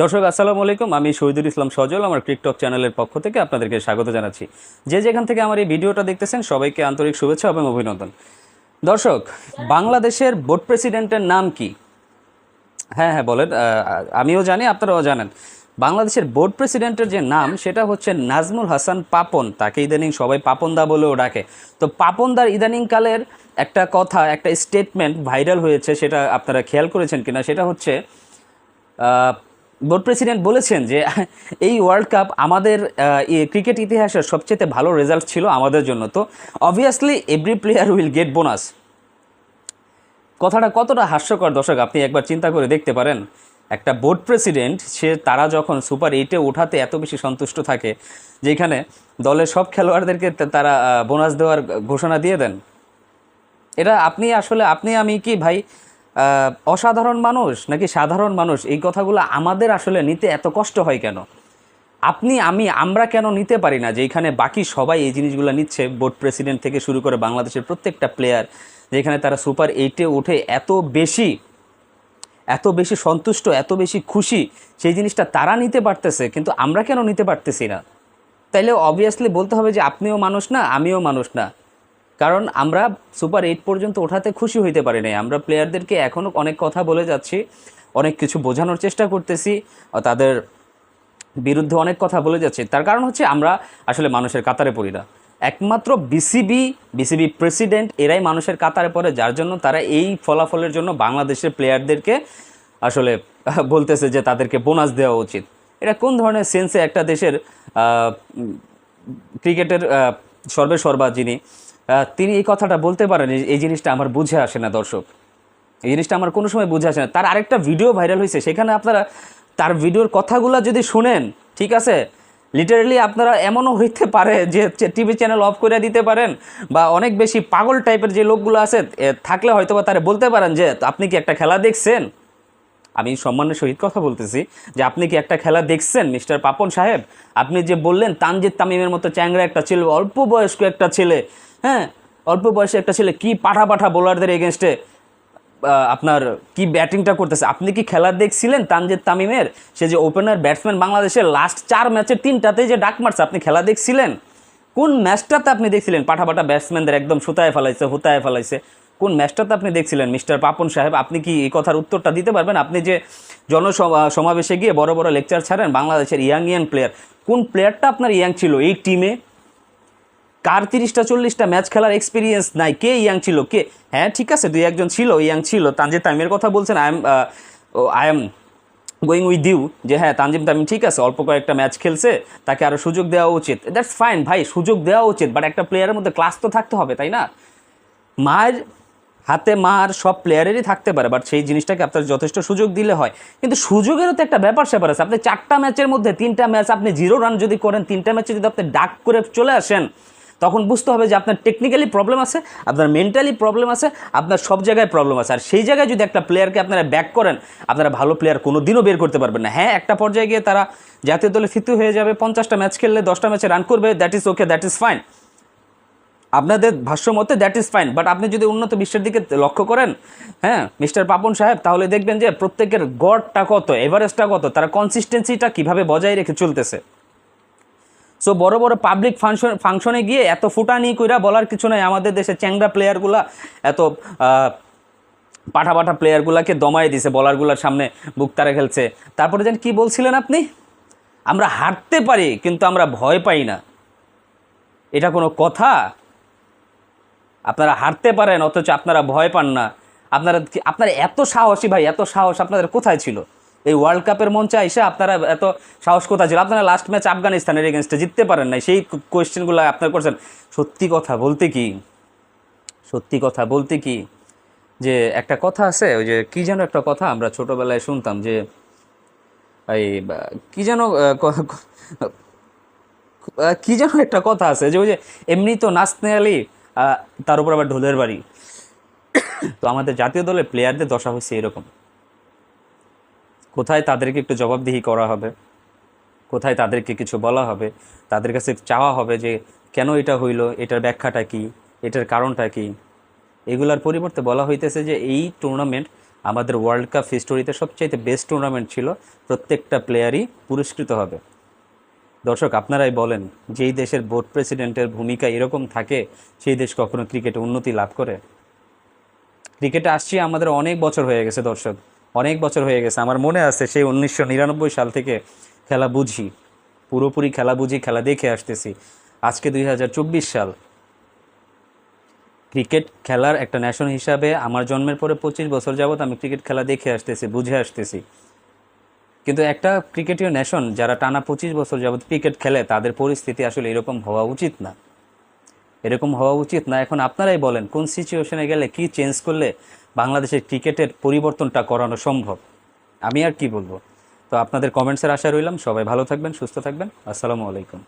দর্শক, আসসালামু আলাইকুম। আমি শহীদুল ইসলাম সজল, আমার টিকটক চ্যানেলের পক্ষ থেকে আপনাদেরকে স্বাগত জানাচ্ছি। যে যেখান থেকে আমার এই ভিডিওটা দেখতেছেন, সবাইকে আন্তরিক শুভেচ্ছা এবং অভিনন্দন। দর্শক, বাংলাদেশের বোর্ড প্রেসিডেন্টের নাম কি? হ্যাঁ হ্যাঁ বলেন। আমিও জানি, আপনারাও জানেন। বাংলাদেশের বোর্ড প্রেসিডেন্টের যে নাম, সেটা হচ্ছে নাজমুল হাসান পাপন। তাকে ইদানিং সবাই পাপনদা বলেও ডাকে। তো পাপনদার ইদানিংকালের একটা কথা, একটা স্টেটমেন্ট ভাইরাল হয়েছে, সেটা আপনারা খেয়াল করেছেন কিনা? সেটা হচ্ছে বোর্ড প্রেসিডেন্ট বলেছেন যে এই ওয়ার্ল্ড কাপ আমাদের ক্রিকেট ইতিহাসের সবচেয়ে ভালো রেজাল্ট ছিল আমাদের জন্য। তো obviously every player will get bonus কথাটা কতটা হাস্যকর দর্শক, আপনি একবার চিন্তা করে দেখতে পারেন। একটা বোর্ড প্রেসিডেন্ট, সে তারা যখন সুপার এইটে ওঠাতে এত বেশি সন্তুষ্ট থাকে, যেখানে দলের সব খেলোয়াড়দেরকে তারা বোনাস দেওয়ার ঘোষণা দিয়ে দেন। এটা আপনি আসলে, আপনি, আমি কি ভাই অসাধারণ মানুষ নাকি সাধারণ মানুষ? এই কথাগুলো আমাদের আসলে নিতে এত কষ্ট হয় কেন? আপনি, আমি, আমরা কেন নিতে পারি না যে এখানে বাকি সবাই এই জিনিসগুলো নিচ্ছে? বোর্ড প্রেসিডেন্ট থেকে শুরু করে বাংলাদেশের প্রত্যেকটা প্লেয়ার যেখানে তারা সুপার এইটে উঠে এত বেশি এত বেশি সন্তুষ্ট, এত বেশি খুশি, সেই জিনিসটা তারা নিতে পারতেছে, কিন্তু আমরা কেন নিতে পারতেছি না? তাইলে অবভিয়াসলি বলতে হবে যে আপনিও মানুষ না, আমিও মানুষ না। কারণ আমরা সুপার এইট পর্যন্ত ওঠাতে খুশি হইতে পারি নাই। আমরা প্লেয়ারদেরকে এখনও অনেক কথা বলে যাচ্ছি, অনেক কিছু বোঝানোর চেষ্টা করতেছি তাদের বিরুদ্ধে অনেক কথা বলে যাচ্ছে। তার কারণ হচ্ছে আমরা আসলে মানুষের কাতারে পড়ি না। একমাত্র বিসিবি বিসিবি প্রেসিডেন্ট এরাই মানুষের কাতারে পড়ে, যার জন্য তারা এই ফলাফলের জন্য বাংলাদেশের প্লেয়ারদেরকে আসলে বলতেছে যে তাদেরকে বোনাস দেওয়া উচিত। এটা কোন ধরনের সেন্সে একটা দেশের ক্রিকেটের সর্বে সর্বা যিনি তিনি এই কথাটা বলতে পারেন, এই- জিনিসটা আমার বুঝে আসে না দর্শক। এই জিনিসটা আমার কোনো সময় বুঝে আসে না। তার আরেকটা ভিডিও ভাইরাল হয়েছে, সেখানে আপনারা তার ভিডিওর কথাগুলো যদি শুনেন, ঠিক আছে? লিটারালি আপনারা এমনও হইতে পারে যে টিভি চ্যানেল অফ করে দিতে পারেন, বা অনেক বেশি পাগল টাইপের যে লোকগুলো আছে থাকলে হয়তো বা তারা বলতে পারেন যে আপনি কি একটা খেলা দেখছেন? আমি সম্মানের সহিত কথা বলতেছি যে, আপনি কি একটা খেলা দেখছেন, মিস্টার পাপন সাহেব? আপনি যে বললেন তানজিদ তামিমের মতো চ্যাংরা একটা ছেলে, অল্প বয়স্ক একটা ছেলে হ্যাঁ অল্প বয়সে একটা ছেলে কি পাঠা পাঠা বোলারদের এগেনস্টে আপনার কি ব্যাটিংটা করতেছে? আপনি কি খেলা দেখছিলেন তানজিদ তামিমের? সে যে ওপেনার ব্যাটসম্যান বাংলাদেশের লাস্ট চার ম্যাচের তিনটাতে যে ডাক মারছে, আপনি খেলা দেখছিলেন? কোন ম্যাচটাতে আপনি দেখছিলেন? পাঠা পাঠা ব্যাটসম্যানদের একদম সুতায় ফেলাইছে, হুতায় ফেলাইছে। কোন ম্যাচটাতে আপনি দেখছিলেন, মিস্টার পাপন সাহেব? আপনি কি এই কথার উত্তরটা দিতে পারবেন? আপনি যে জনসভা- সমাবেশে গিয়ে বড় বড় লেকচার ছাড়েন বাংলাদেশের ইয়াং ইয়াং প্লেয়ার কোন প্লেয়ারটা আপনার ইয়াং ছিল? এই টিমে কার তিরিশটা, চল্লিশটা ম্যাচ খেলার এক্সপিরিয়েন্স নাই? কে ইয়াং ছিল? কে? হ্যাঁ ঠিক আছে, দুই একজন ছিল, ইয়াং ছিল। তানজিদ তামিমের কথা বলছেন, I am I am going with you, যে হ্যাঁ তানজিম তামিম ঠিক আছে, অল্প কয়েকটা ম্যাচ খেলছে, তাকে আরও সুযোগ দেওয়া উচিত। দ্যাটস ফাইন ভাই, সুযোগ দেওয়া উচিত বাট একটা প্লেয়ারের মধ্যে ক্লাস তো থাকতে হবে, তাই না? মায়ের হাতে মার সব প্লেয়ারেরই থাকতে পারে বাট সেই জিনিসটাকে আপনার যথেষ্ট সুযোগ দিলে হয়। কিন্তু সুযোগেরও তো একটা ব্যাপার স্যাপার আছে, আপনি চারটা ম্যাচের মধ্যে তিনটা ম্যাচ আপনি জিরো রান যদি করেন, তিনটা ম্যাচে যদি আপনি ডাক করে চলে আসেন তখন বুঝতে হবে যে আপনার টেকনিক্যালি প্রবলেম আছে, আপনার মেন্টালি প্রবলেম আছে, আপনার সব জায়গায় প্রবলেম আছে। আর সেই জায়গায় যদি একটা প্লেয়ারকে আপনারা ব্যাক করেন, আপনারা ভালো প্লেয়ার কোনো দিনও বের করতে পারবেন না। হ্যাঁ একটা পর্যায়ে গিয়ে তারা জাতীয় দলে ফিতু হয়ে যাবে, পঞ্চাশটা ম্যাচ খেললে দশটা ম্যাচে রান করবে that is okay that is fine আপনাদের ভাষ্য মতে দ্যাট ইজ ফাইন বাট আপনি যদি উন্নত বিশ্বের দিকে লক্ষ্য করেন হ্যাঁ মিস্টার পাপন সাহেব, তাহলে দেখবেন যে প্রত্যেকের গড়টা কত এভারেজটা কত, তারা কনসিস্টেন্সিটা কীভাবে বজায় রেখে চলতেছে। সো বড় বড় পাবলিক ফাংশন ফাংশনে গিয়ে এত ফুটানি কইরা বলার কিছু নাই। আমাদের দেশে চ্যাংরা প্লেয়ারগুলা এত পাঠা পাঠা প্লেয়ারগুলাকে দমায় দিছে বলারগুলার সামনে বুক তারা খেলছে। তারপরে যেন কি বলছিলেন আপনি? আমরা হারতে পারি, কিন্তু আমরা ভয় পাই না। এটা কোনো কথা? আপনারা হারতে পারেন, অথচ আপনারা ভয় পান না। আপনারা আপনারা এত সাহসী ভাই, এত সাহস আপনাদের কোথায় ছিল? এই ওয়ার্ল্ড কাপের মঞ্চে এসে আপনারা এত সাহস কোথায় ছিল? আপনারা লাস্ট ম্যাচ আফগানিস্তানের এগেনস্টে জিততে পারেন নাই। সেই কোয়েশ্চেনগুলো আপনারা করছেন। সত্যি কথা বলতে কি? সত্যি কথা বলতে কি? যে একটা কথা আছে, ওই যে কি যেন একটা কথা আমরা ছোটোবেলায় শুনতাম যে, এই কি যেন কি যেন একটা কথা আছে যে, ওই যে এমনি তো নাচতে আলি তার উপর আবার ঢোলের বাড়ি। তো আমাদের জাতীয় দলের প্লেয়ারদের দশা হয়েছে এরকম। কোথায় তাদেরকে একটু জবাবদিহি করা হবে? কোথায় তাদেরকে কিছু বলা হবে? তাদের কাছে চাওয়া হবে যে, কেন এটা হইল? এটার ব্যাখ্যাটা কি? এটার কারণটা কি? এগুলার পরিবর্তে বলা হইতেছে যে, এই টুর্নামেন্ট আমাদের ওয়ার্ল্ড কাপ হিস্টোরিতে সবচাইতে বেস্ট টুর্নামেন্ট ছিল। প্রত্যেকটা প্লেয়ারই পুরস্কৃত হবে। দর্শক, আপনারাই বলেন, যেই দেশের বোর্ড প্রেসিডেন্টের ভূমিকা এরকম থাকে, সেই দেশ কখনো ক্রিকেটে উন্নতি লাভ করে? ক্রিকেটে আসছি, আমাদের অনেক বছর হয়ে গেছে দর্শক। অনেক বছর হয়ে গেছে। আমার মনে আছে সেই উনিশশো নিরানব্বই সাল থেকে খেলা বুঝি। পুরোপুরি খেলা বুঝি, খেলা দেখে আসতেছি। আজকে দুই হাজার চব্বিশ সাল। ক্রিকেট খেলার একটা ন্যাশন হিসাবে আমার জন্মের পরে পঁচিশ বছর যাবত আমি ক্রিকেট খেলা দেখে আসতেছি, বুঝে আসতেছি। কিন্তু একটা ক্রিকেটীয় ন্যাশন যারা টানা পঁচিশ বছর যাবত ক্রিকেট খেলে, তাদের পরিস্থিতি আসলে এরকম হওয়া উচিত না। এরকম হওয়া উচিত না। এখন আপনারাই বলেন, কোন সিচুয়েশনে গেলে কি চেঞ্জ করলে বাংলাদেশের ক্রিকেটের পরিবর্তনটা করানো সম্ভব। আমি আর কি বলব? তো আপনাদের কমেন্টসের আশা রইলাম। সবাই ভালো থাকবেন, সুস্থ থাকবেন। আসসালামু আলাইকুম।